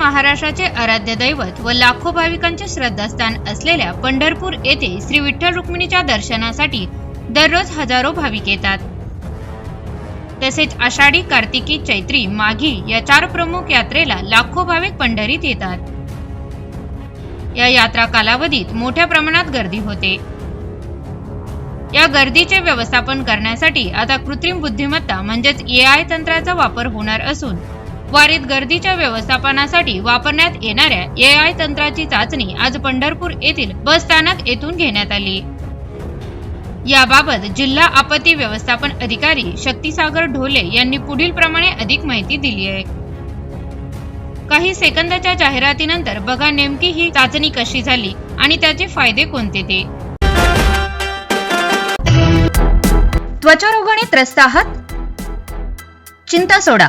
महाराष्ट्राचे आराध्य दैवत व लाखो भाविकांचे श्रद्धास्थान असलेल्या पंढरपूर येथे श्री विठ्ठल रुक्मिणीच्या दर्शनासाठी दररोज हजारो भाविक येतात. तसेच आषाढी कार्तिकी चैत्री माघी या चार प्रमुख यात्रेला लाखो भाविक पंढरीत येतात. या यात्रा कालावधीत मोठ्या प्रमाणात गर्दी होते. या गर्दीचे व्यवस्थापन करण्यासाठी आता कृत्रिम बुद्धिमत्ता म्हणजेच ए आय तंत्राचा वापर होणार असून वारीत गर्दीच्या व्यवस्थापनासाठी वापरण्यात येणाऱ्या ए आय तंत्राची चाचणी आज पंढरपूर येथील बस स्थानक येथून घेण्यात आली. याबाबत जिल्हा आपत्ती व्यवस्थापन अधिकारी शक्तीसागर ढोले यांनी पुढील प्रमाणे अधिक माहिती दिली आहे. काही सेकंदाच्या जाहिरातीनंतर बघा नेमकी ही चाचणी कशी झाली आणि त्याचे फायदे कोणते ते. त्वचारोगाने त्रस्त आहात? चिंता सोडा.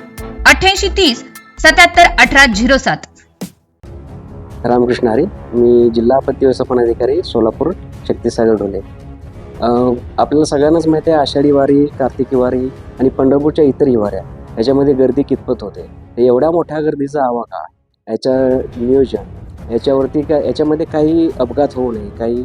अठ्ठ्याऐंशी तीस सत्याहत्तर अठरा झिरो सात. रामकृष्ण हरी मी जिल्हा आपत्ती व्यवस्थापन अधिकारी सोलापूर शक्तीसागर डोले. आपल्याला सगळ्यांनाच माहिती आहे आषाढी वारी कार्तिकी वारी आणि पंढरपूरच्या इतरही वाऱ्या याच्यामध्ये गर्दी कितपत होते? एवढ्या मोठ्या गर्दीचा आवाका याच्या नियोजन याच्यावरती काय याच्यामध्ये काही अपघात होऊ नये काही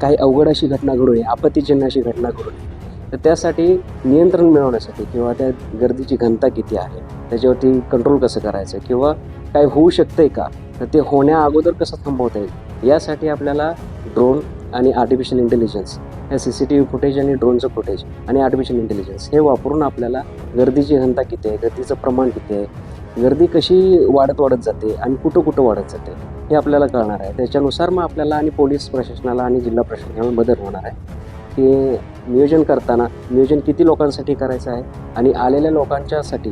काही अवघड अशी घटना घडू नये आपत्तीजन्य अशी घटना घडू नये. तर त्यासाठी नियंत्रण मिळवण्यासाठी किंवा त्या गर्दीची घनता किती आहे त्याच्यावरती कंट्रोल कसं करायचं किंवा काय होऊ शकतंय का तर ते होण्या अगोदर कसं थांबवता येईल यासाठी आपल्याला ड्रोन आणि आर्टिफिशियल इंटेलिजन्स हे C C T V footage आणि ड्रोनचं फुटेज आणि आर्टिफिशियल इंटेलिजन्स हे वापरून आपल्याला गर्दीची घनता किती आहे गर्दीचं प्रमाण किती आहे गर्दी कशी वाढत वाढत जाते आणि कुठं कुठं वाढत जाते हे आपल्याला कळणार आहे. त्याच्यानुसार मग आपल्याला आणि पोलीस प्रशासनाला आणि जिल्हा प्रशासनाला मदत होणार आहे. की नियोजन करताना नियोजन किती लोकांसाठी करायचं आहे आणि आलेल्या लोकांच्यासाठी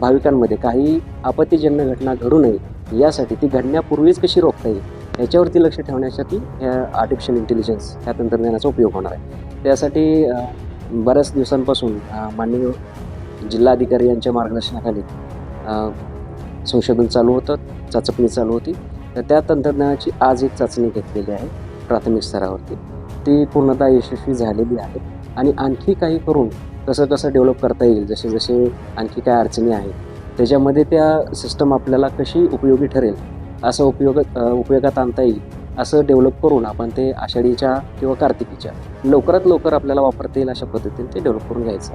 भाविकांमध्ये काही आपत्तीजन्य घटना घडू नये यासाठी ती घडण्यापूर्वीच कशी रोखता येईल याच्यावरती लक्ष ठेवण्यासाठी ह्या आर्टिफिशियल इंटेलिजन्स ह्या तंत्रज्ञानाचा उपयोग होणार आहे. त्यासाठी बऱ्याच दिवसांपासून माननीय जिल्हाधिकारी यांच्या मार्गदर्शनाखाली संशोधन चालू होतं चाचपणी चालू होती. तर त्या तंत्रज्ञानाची आज एक चाचणी घेतलेली आहे प्राथमिक स्तरावरती. ती पूर्णतः यशस्वी झालेली आहे आणि आणखी काही करून कसं कसं डेव्हलप करता येईल जसे जसे आणखी काय अडचणी आहेत त्याच्यामध्ये त्या सिस्टम आपल्याला कशी उपयोगी ठरेल असं उपयोग उपयोगात आणता येईल असं डेव्हलप करून आपण ते आषाढीच्या किंवा कार्तिकीच्या लवकरात लवकर आपल्याला वापरता येईल अशा पद्धतीने ते डेव्हलप करून घ्यायचं